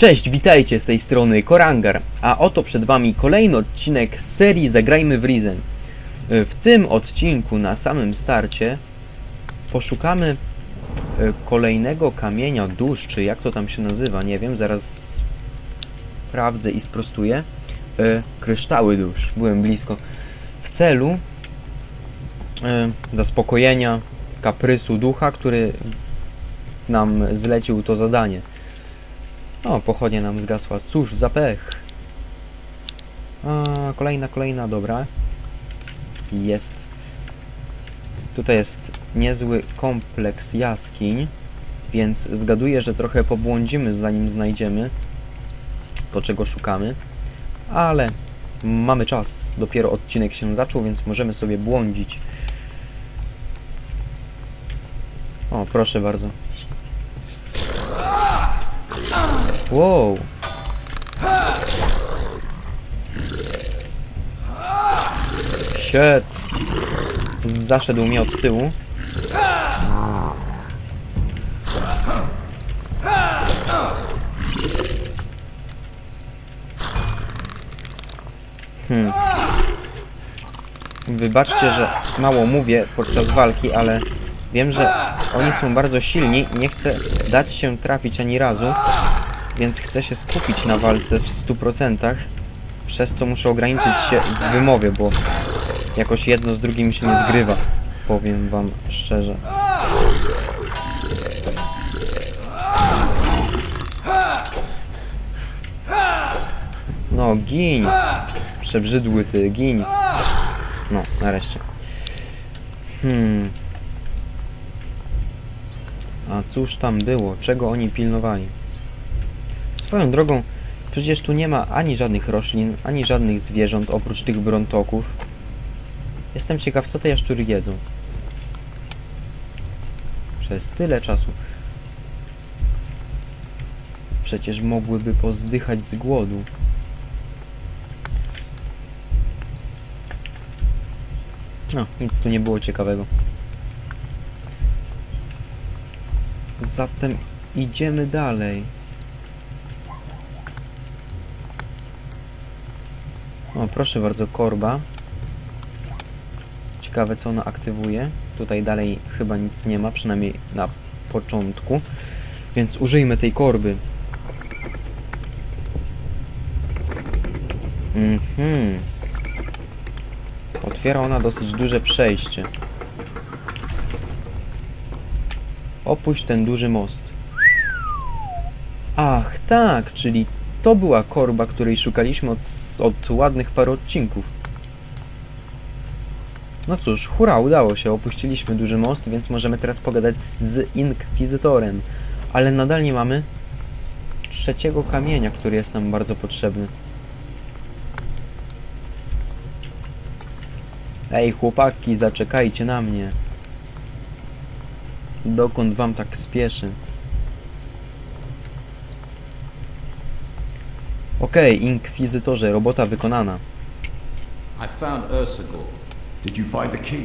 Cześć, witajcie z tej strony Korangar, a oto przed wami kolejny odcinek z serii Zagrajmy w Risen. Y, W tym odcinku na samym starcie poszukamy y, kolejnego kamienia dusz, czy jak to tam się nazywa, nie wiem, zaraz sprawdzę i sprostuję. Y, Kryształy dusz, byłem blisko. W celu zaspokojenia kaprysu ducha, który nam zlecił to zadanie. O, pochodnia nam zgasła. Cóż za pech. A, kolejna, kolejna, dobra. Jest. Tutaj jest niezły kompleks jaskiń, więc zgaduję, że trochę pobłądzimy zanim znajdziemy to, czego szukamy. Ale mamy czas. Dopiero odcinek się zaczął, więc możemy sobie błądzić. O, proszę bardzo. Wow. Shit. Zaszedł mnie od tyłu. Hmm. Wybaczcie, że mało mówię podczas walki, ale wiem, że oni są bardzo silni nie chcę dać się trafić ani razu więc chcę się skupić na walce w 100%, przez co muszę ograniczyć się w wymowie, bo jakoś jedno z drugim się nie zgrywa, powiem wam szczerze. No, giń! Przebrzydły ty, giń! No, nareszcie. Hmm. A cóż tam było? Czego oni pilnowali? Swoją drogą, przecież tu nie ma ani żadnych roślin, ani żadnych zwierząt oprócz tych brontoków. Jestem ciekaw, co te jaszczury jedzą. Przez tyle czasu. Przecież mogłyby pozdychać z głodu. No, nic tu nie było ciekawego. Zatem idziemy dalej. O, proszę bardzo, korba. Ciekawe, co ona aktywuje. Tutaj dalej chyba nic nie ma, przynajmniej na początku. Więc użyjmy tej korby. Mhm. Otwiera ona dosyć duże przejście. Opuść ten duży most. Ach, tak, czyli to była korba, której szukaliśmy od, od ładnych paru odcinków. No cóż, hura, udało się, opuściliśmy duży most, więc możemy teraz pogadać z Inkwizytorem. Ale nadal nie mamy trzeciego kamienia, który jest nam bardzo potrzebny. Ej, chłopaki, zaczekajcie na mnie. Dokąd wam tak spieszy? Okej, Inkwizytorze, robota wykonana. I found Ursagor. Did you find the key?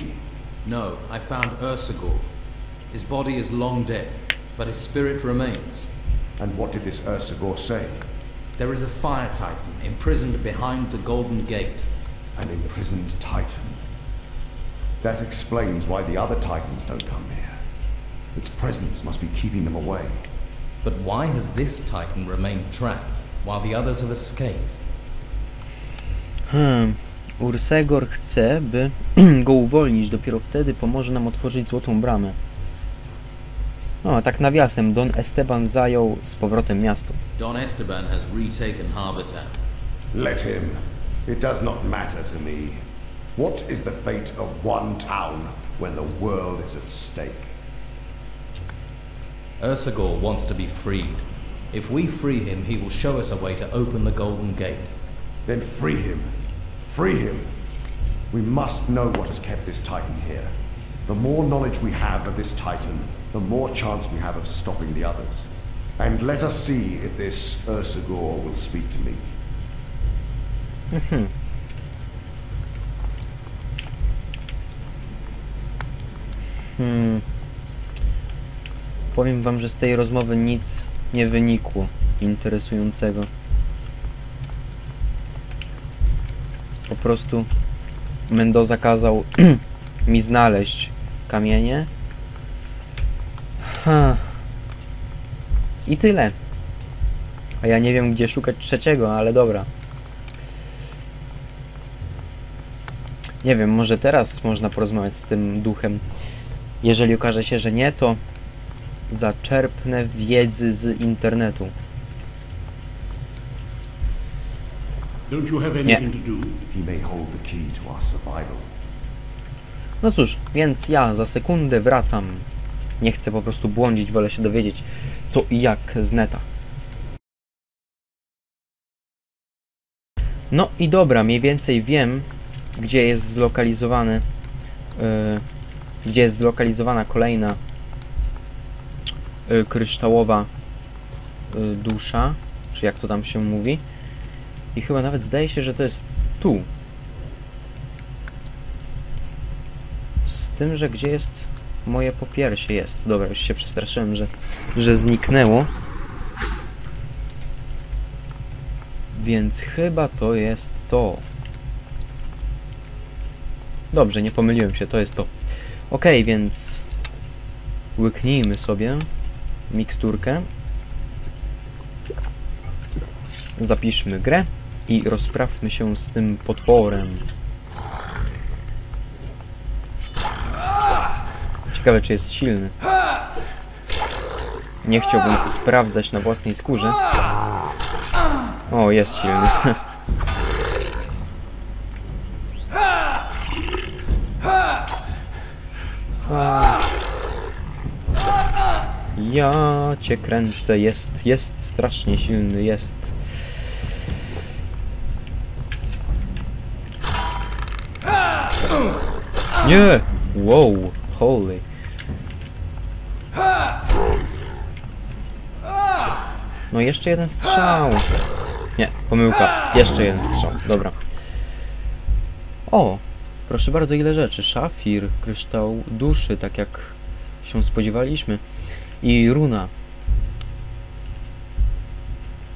No, I found Ursagor. His body is long dead, but his spirit remains. And what did this Ursagor say? There is a fire titan imprisoned behind the Golden Gate. An imprisoned titan. That explains why the other titans don't come here. Its presence must be keeping them away. But why has this titan remained trapped while the others have escaped? Hmm. Ursegor chce, by go uwolnić. Dopiero wtedy pomoże nam otworzyć złotą bramę. No, tak nawiasem, Don Esteban zajął z powrotem miasto. Don Esteban has retaken Harbour Town. Let him. It does not matter to me. What is the fate of one town when the world is at stake? Ursagor wants to be freed. If we free him, he will show us a way to open the Golden Gate. Then free him. Free him. We must know what has kept this titan here. The more knowledge we have of this titan, the more chance we have of stopping the others. And let us see if this Ursagor will speak to me. Hmm. Powiem wam, że z tej rozmowy nic nie wynikło. interesującego. Po prostu Mendoza kazał mi znaleźć kamienie. Ha. I tyle. A ja nie wiem, gdzie szukać trzeciego, ale dobra. Nie wiem, może teraz można porozmawiać z tym duchem. Jeżeli okaże się, że nie, to zaczerpnę wiedzy z internetu. Nie. No cóż, więc ja za sekundę wracam. Nie chcę po prostu błądzić, wolę się dowiedzieć co i jak z neta. No i dobra, mniej więcej wiem, gdzie jest zlokalizowany, yy, gdzie jest zlokalizowana kolejna kryształowa yy, dusza, czy jak to tam się mówi. I chyba nawet zdaje się, że to jest tu. Z tym, że gdzie jest moje popiersie jest. Dobra, już się przestraszyłem, że, że zniknęło. Więc chyba to jest to. Dobrze, nie pomyliłem się, to jest to. Ok, więc łyknijmy sobie miksturkę. Zapiszmy grę i rozprawmy się z tym potworem. Ciekawe, czy jest silny. Nie chciałbym sprawdzać na własnej skórze. O, jest silny. Ja cię kręcę, jest, jest strasznie silny, jest. Nie! Wow, holy. No jeszcze jeden strzał. Nie, pomyłka. Jeszcze jeden strzał. Dobra. O, proszę bardzo, ile rzeczy. Szafir, kryształ duszy, tak jak się spodziewaliśmy. I runa.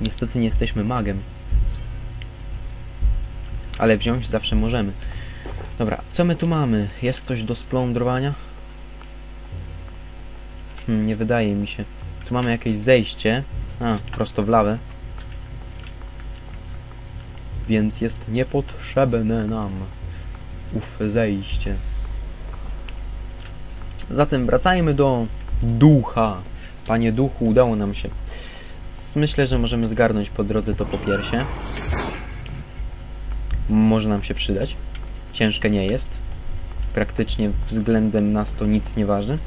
Niestety nie jesteśmy magiem. Ale wziąć zawsze możemy. Dobra, co my tu mamy? Jest coś do splądrowania? Hmm, nie wydaje mi się. Tu mamy jakieś zejście. A, prosto w lawę. Więc jest niepotrzebne nam ów zejście. Zatem wracajmy do ducha. Panie duchu, udało nam się. Myślę, że możemy zgarnąć po drodze to popiersie. Może nam się przydać. Ciężkie nie jest. Praktycznie względem nas to nic nie waży.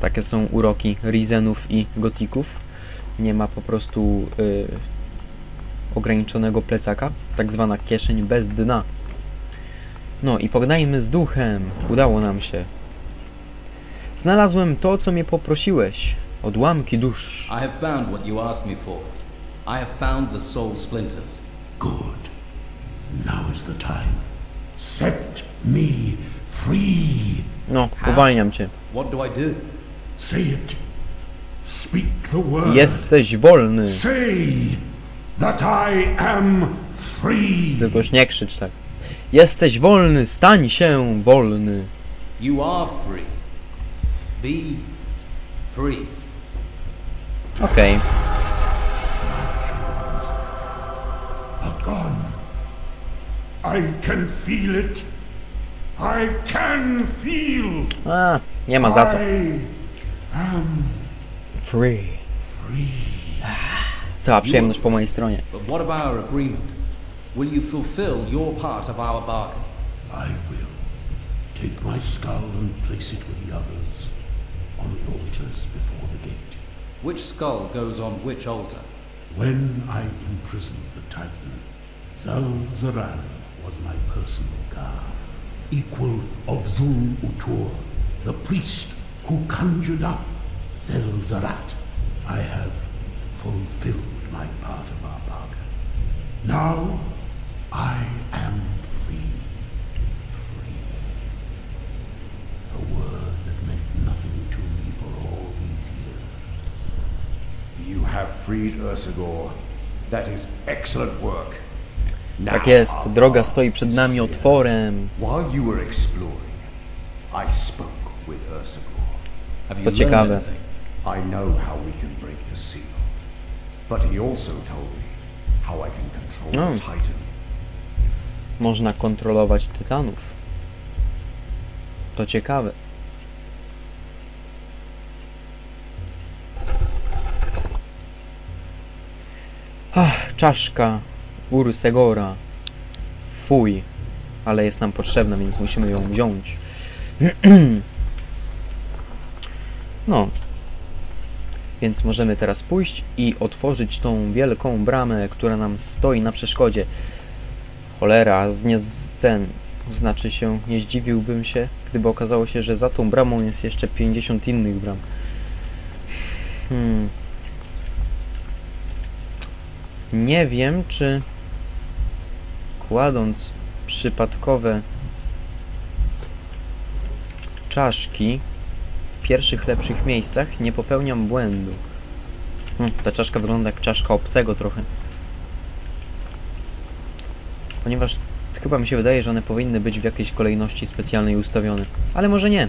Takie są uroki Rizenów i Gotików. Nie ma po prostu y, ograniczonego plecaka, tak zwana kieszeń bez dna. No i pognajmy z duchem. Udało nam się. Znalazłem to, co mnie poprosiłeś. Odłamki dusz. I have found what you asked me for. I have found the soul splinters. Good. Now is the time. Set me free. No, uwalniam cię. What do I do? Say it. Speak the word. Jesteś wolny. Say that I am free. Nie krzycz tak. Jesteś wolny, stań się wolny. You are free. Be free. Okej. gone. I can feel it. I can feel. A, nie ma za co. I am Free. free. Cała przyjemność po mojej stronie. But what of our agreement? Will you fulfill your part of our bargain? I will take my skull and place it with the others on the altars before the gate. Which skull goes on which altar? When I imprisoned the Titan, Zal-Zaran was my personal guard, equal of Zul Utur, the priest who conjured up Zel-Zarat. I have fulfilled my part of our bargain. Now freed Ursagor. That is excellent work. Now, Tak jest, droga stoi przed nami otworem. While you were exploring, I spoke with Ursagor. To ciekawe. I know how we can break the seal. But he also told me how I can control Oh. the Titan. Można kontrolować tytanów. To ciekawe. Ach, czaszka Ursegora. Fuj. Ale jest nam potrzebna, więc musimy ją wziąć. no. Więc możemy teraz pójść i otworzyć tą wielką bramę, która nam stoi na przeszkodzie. Cholera, z nie ten. Znaczy się, nie zdziwiłbym się, gdyby okazało się, że za tą bramą jest jeszcze 50 innych bram. Hmm. Nie wiem, czy kładąc przypadkowe czaszki w pierwszych lepszych miejscach nie popełniam błędu. Hmm, ta czaszka wygląda jak czaszka obcego trochę. Ponieważ chyba mi się wydaje, że one powinny być w jakiejś kolejności specjalnej ustawione. Ale może nie.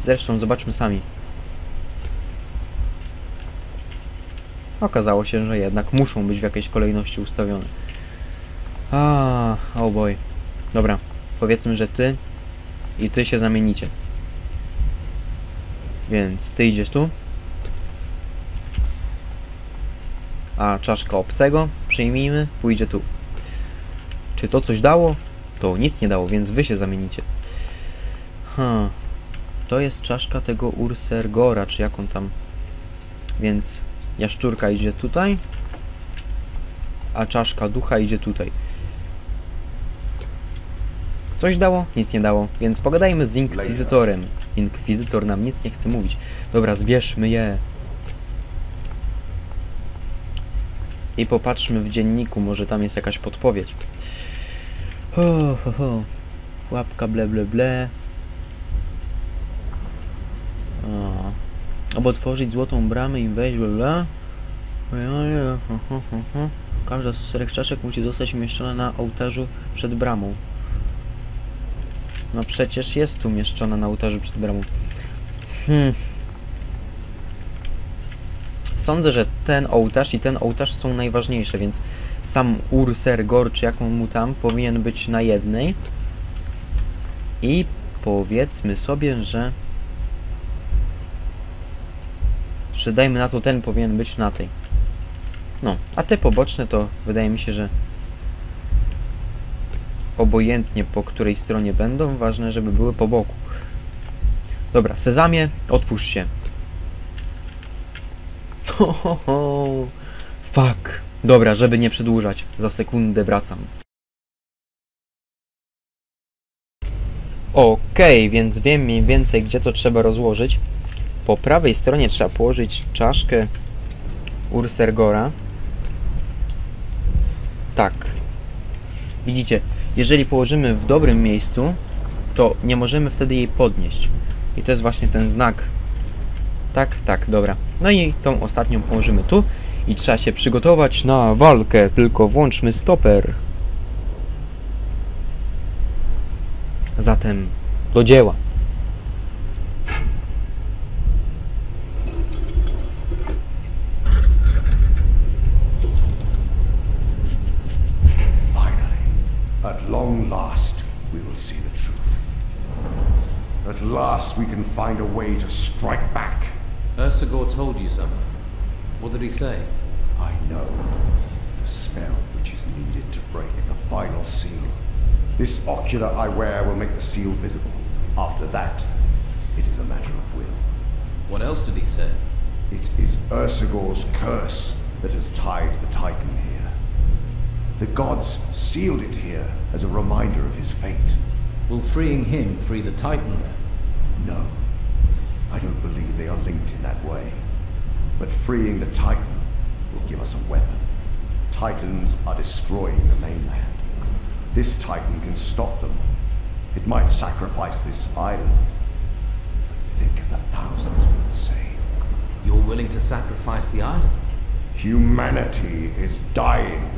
Zresztą zobaczmy sami. Okazało się, że jednak muszą być w jakiejś kolejności ustawione. A, oh boy. Dobra, powiedzmy, że ty i ty się zamienicie. Więc ty idziesz tu. A czaszka obcego, przyjmijmy, pójdzie tu. Czy to coś dało? To nic nie dało, więc wy się zamienicie. Ha. To jest czaszka tego Ursergora, czy jak on tam. Więc jaszczurka idzie tutaj, a czaszka ducha idzie tutaj. Coś dało? Nic nie dało, więc pogadajmy z Inkwizytorem. Inkwizytor nam nic nie chce mówić. Dobra, zbierzmy je. I popatrzmy w dzienniku, może tam jest jakaś podpowiedź. Ho, ho, ho. Łapka ble ble ble. O. Aby otworzyć złotą bramę i wejść ho. Każda z czterech czaszek musi zostać umieszczona na ołtarzu przed bramą. No przecież jest umieszczona na ołtarzu przed bramą. Hmm. Sądzę, że ten ołtarz i ten ołtarz są najważniejsze, więc sam Urser Gor, czy jak on mu tam, powinien być na jednej. I powiedzmy sobie, że... Że dajmy na to, ten powinien być na tej. No, a te poboczne to wydaje mi się, że obojętnie po której stronie będą, ważne, żeby były po boku. Dobra, Sezamie, otwórz się. Ho, ho, ho. Fuck. Dobra, żeby nie przedłużać, za sekundę wracam. Okej, więc wiem mniej więcej, gdzie to trzeba rozłożyć. Po prawej stronie trzeba położyć czaszkę Ursergora. Tak. Widzicie, jeżeli położymy w dobrym miejscu, to nie możemy wtedy jej podnieść. I to jest właśnie ten znak. Tak, tak, dobra. No i tą ostatnią położymy tu i trzeba się przygotować na walkę, tylko włączmy stoper. Zatem do dzieła. Find a way to strike back. Ursagor told you something. What did he say? I know the spell which is needed to break the final seal. This ocular I wear will make the seal visible. After that, it is a matter of will. What else did he say? It is Ursagor's curse that has tied the Titan here. The gods sealed it here as a reminder of his fate. Will freeing him free the Titan then? No, I don't believe they are linked in that way. But freeing the Titan will give us a weapon. Titans are destroying the mainland. This Titan can stop them. It might sacrifice this island. But think of the thousands we would save. You're willing to sacrifice the island? Humanity is dying.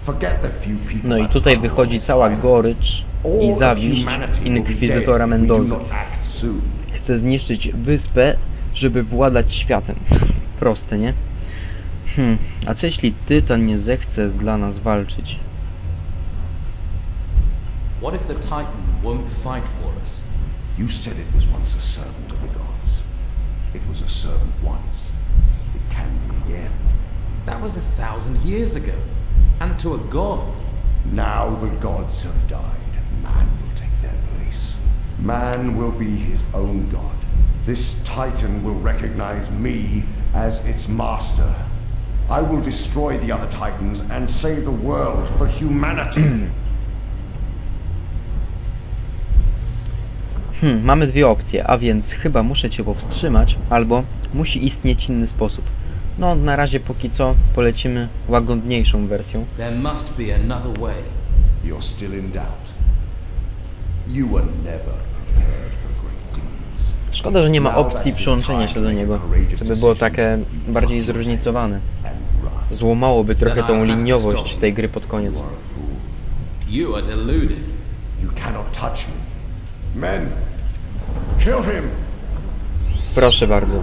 Forget the few people No i that tutaj wychodzi cała gorycz i of zawiść humanity will inkwizytora we do Mendozy. not act soon. Chce zniszczyć wyspę, żeby władać światem. Proste, nie? Hmm, a co jeśli Tytan nie zechce dla nas walczyć? What if the Titan won't fight for us? You said it was once a servant of the gods. It was a servant once. It can be again. That was a thousand years ago. And to a god. Now the gods have died. Man will take their place. Man will be his own god. This titan will recognize me as its master. I will destroy the other titans and save the world for humanity. Hmm, mamy dwie opcje, a więc chyba muszę cię powstrzymać, albo musi istnieć inny sposób. No, na razie póki co polecimy łagodniejszą wersją. There must be another way. You're still in doubt. You were never Szkoda, że nie ma opcji przyłączenia się do niego, żeby było takie bardziej zróżnicowane. Złomałoby trochę tą liniowość tej gry pod koniec. You are a fool. You are deluded. You cannot touch me. Men, kill him! Proszę bardzo.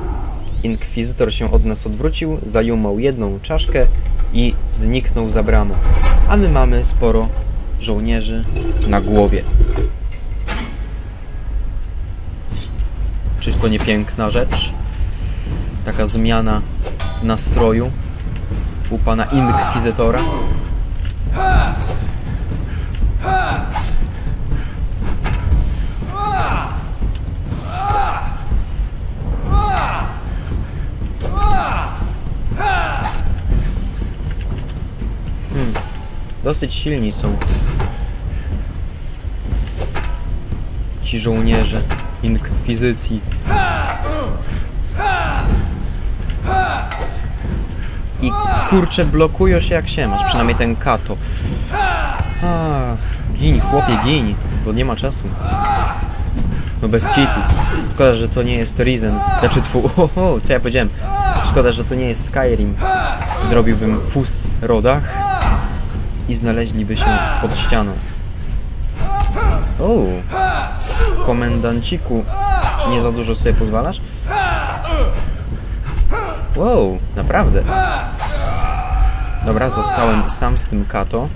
Inkwizytor się od nas odwrócił, zajumał jedną czaszkę i zniknął za bramą. A my mamy sporo żołnierzy na głowie. Czyż to nie piękna rzecz? Taka zmiana nastroju u pana inkwizytora. Dosyć silni są ci żołnierze inkwizycji. I kurcze blokują się jak się masz, przynajmniej ten Kato. A, chłopie, gin, bo nie ma czasu. No bez kitu. Szkoda, że to nie jest Risen. Znaczy twu, oho, co ja powiedziałem? Szkoda, że to nie jest Skyrim. Zrobiłbym fus rodach i znaleźliby się pod ścianą. O, komendanciku, nie za dużo sobie pozwalasz? Wow, naprawdę. Dobra, zostałem sam z tym kato.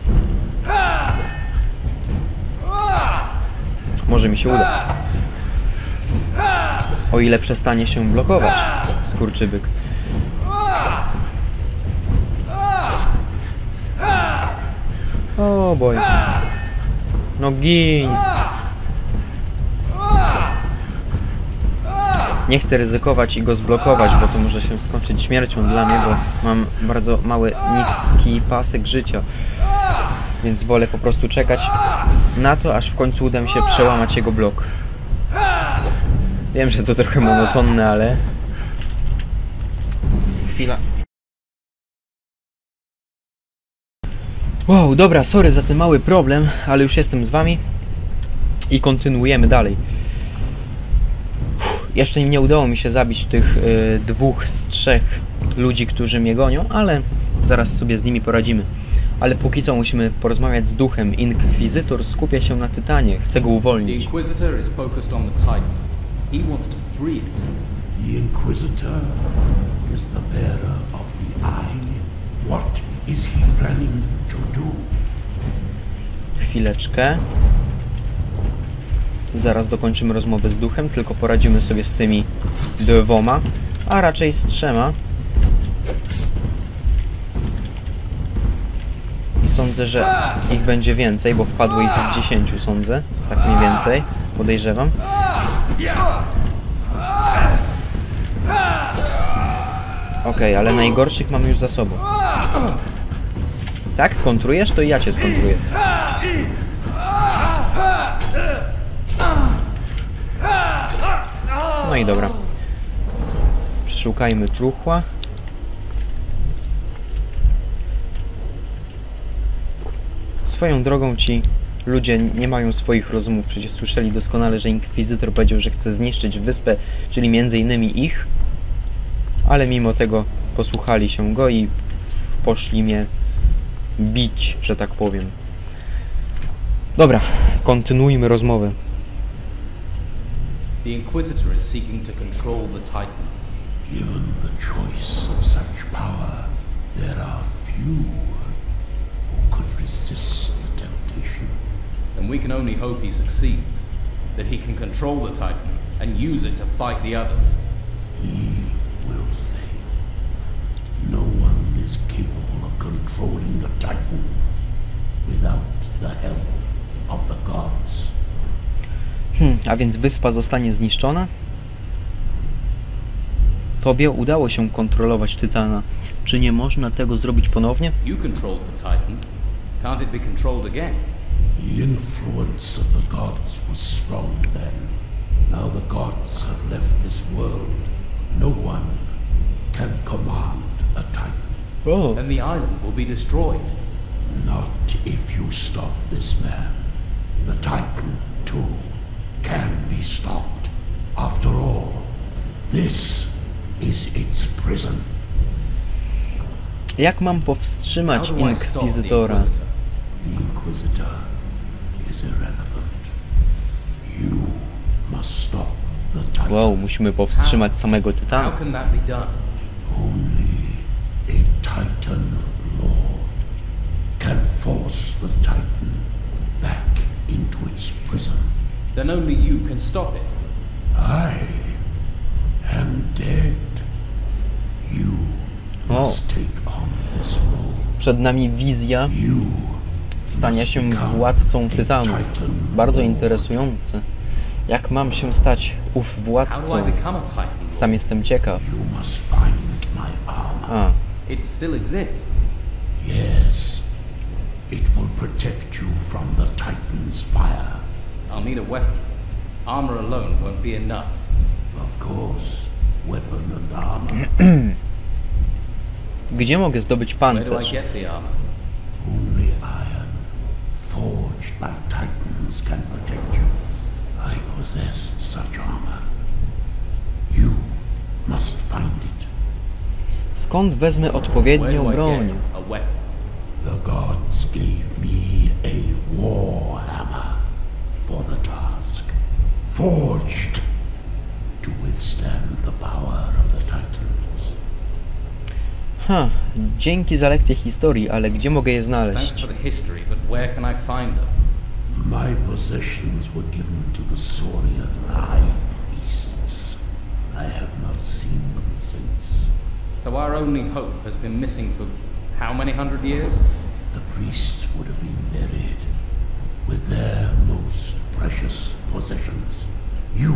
Może mi się uda. O ile przestanie się blokować, skurczybyk. O boj. No gin. Nie chcę ryzykować i go zblokować, bo to może się skończyć śmiercią dla mnie, bo mam bardzo mały, niski pasek życia. Więc wolę po prostu czekać na to, aż w końcu uda mi się przełamać jego blok. Wiem, że to trochę monotonne, ale... Chwila. Wow, dobra, sorry za ten mały problem, ale już jestem z wami i kontynuujemy dalej. Jeszcze nie udało mi się zabić tych y, dwóch z trzech ludzi, którzy mnie gonią, ale zaraz sobie z nimi poradzimy. Ale póki co musimy porozmawiać z duchem. Inkwizytor skupia się na Tytanie, chce go The uwolnić. Inquisitor is focused on the Titan. He wants to free it. The Inquisitor is the bearer of the Eye. What is he planning to do? Chwileczkę. Zaraz dokończymy rozmowę z duchem, tylko poradzimy sobie z tymi dwoma, a raczej z trzema. I sądzę, że ich będzie więcej, bo wpadło ich z 10, sądzę. Tak mniej więcej, podejrzewam. Okej, ale najgorszych mamy już za sobą. Tak? Kontrujesz? To i ja cię skontruję. No i dobra. Przeszukajmy truchła. Swoją drogą ci ludzie nie mają swoich rozumów. Przecież słyszeli doskonale, że Inkwizytor powiedział, że chce zniszczyć wyspę, czyli między innymi ich. Ale mimo tego posłuchali się go i poszli mnie bić, że tak powiem. Dobra, kontynuujmy rozmowę. The Inquisitor is seeking to control the Titan. Given the choice of such power, there are few who could resist the temptation. And we can only hope he succeeds. That he can control the Titan and use it to fight the others. He will fail. No one is capable of controlling the Titan without the help of the gods. Hmm, a więc wyspa zostanie zniszczona? Tobie udało się kontrolować Tytana. Czy nie można tego zrobić ponownie? You controlled the Titan. Can't it be controlled again? The influence of the gods was strong then. Now the gods have left this world. No one can command a Titan. O, Then the island will be destroyed. Not if you stop this man. The Titan, too, can be stopped. After all, this is its prison. jak mam How powstrzymać do stop the Inkwizytora? Inquisitor? The Inquisitor is irrelevant. You must stop the Titan. Wow, musimy powstrzymać samego How can that be done? Only a Titan Lord can force the Titan back into its prison. Then only you can stop it. I am dead. You O. must take on this role. Przed nami wizja You stania się władcą Tytanów. Bardzo interesujące. Jak mam się stać ów How do władcą? I become a Titan? Sam jestem ciekaw. you must find my armor. A, It still exists. Yes. It will protect you from the Titan's fire. I'll need a weapon. Armor alone won't be enough. Of course, weapon and armor. gdzie mogę zdobyć Where do I pancerz? get the armor? Only iron, forged by Titans, can protect you. I possess such armor. You must find it. Skąd wezmę Where odpowiednią do I broń? get a weapon? The gods gave me a war forged to withstand the power of the Titans. Ha, dzięki za lekcję historii, ale gdzie mogę je Thanks for the history, but where can I find them? My possessions were given to the Saurian high priests. I have not seen them since. So our only hope has been missing for how many hundred years? The priests would have been buried with their most precious possessions. You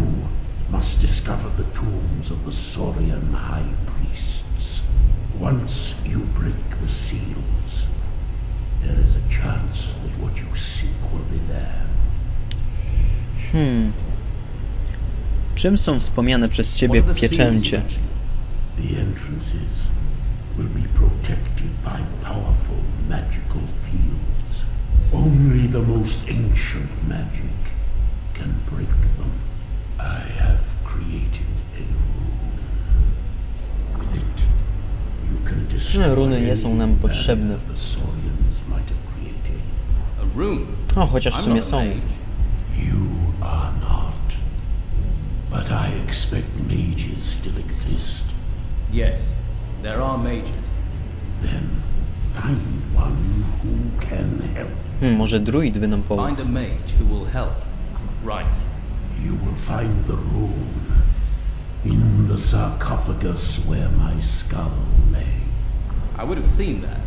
must discover the tombs of the Saurian high priests. Once you break the seals, there is a chance that what you seek will be there. Hmm. Czym są wspomniane przez ciebie What are the seals you pieczęcie? The entrances will be protected by powerful magical fields. Only the most ancient magic can break them. I have created a rune. With it, you can destroy runy nie są nam any potrzebne. barrier the Saurians might have created. A rune? O, chociaż w I'm sumie są. You are not. But I expect mages still exist. Yes, there are mages. Then find one who can help. Hmm, może druid by nam pomógł. Find a mage who will help. Right. You will find the rune in the sarcophagus where my skull lay. I would have seen that.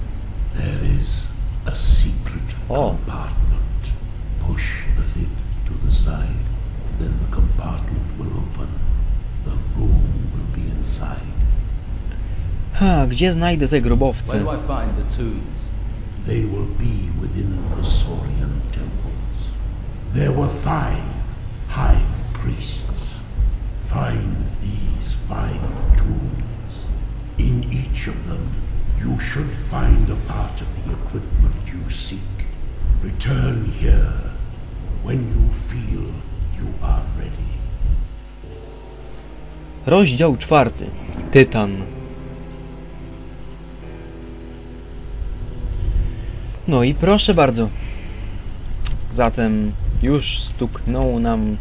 There is a secret Oh. compartment. Push the lid to the side, then the compartment will open. The rune will be inside. Ha, gdzie znajdę te Where do I find the tombs? They will be within the Saurian temples. There were five high priests. Find these five tombs. In each of them, you should find a part of the equipment you seek. Return here when you feel you are ready. Rozdział czwarty. Tytan. No i proszę bardzo. Zatem już stuknął nam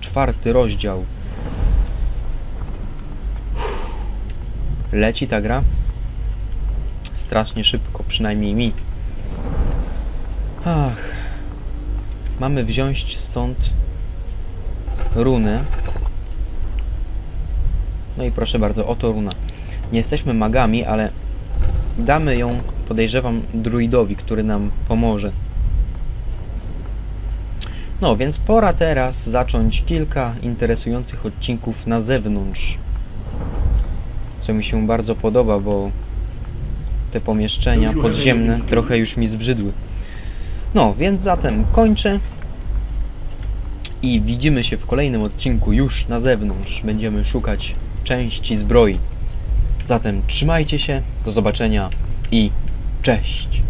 czwarty rozdział. Leci ta gra. Strasznie szybko, przynajmniej mi. Ach. Mamy wziąć stąd runę. No i proszę bardzo, oto runa. Nie jesteśmy magami, ale damy ją, podejrzewam, druidowi, który nam pomoże. No, więc pora teraz zacząć kilka interesujących odcinków na zewnątrz. Co mi się bardzo podoba, bo te pomieszczenia podziemne trochę już mi zbrzydły. No, więc zatem kończę. I widzimy się w kolejnym odcinku już na zewnątrz. Będziemy szukać części zbroi. Zatem trzymajcie się, do zobaczenia i cześć!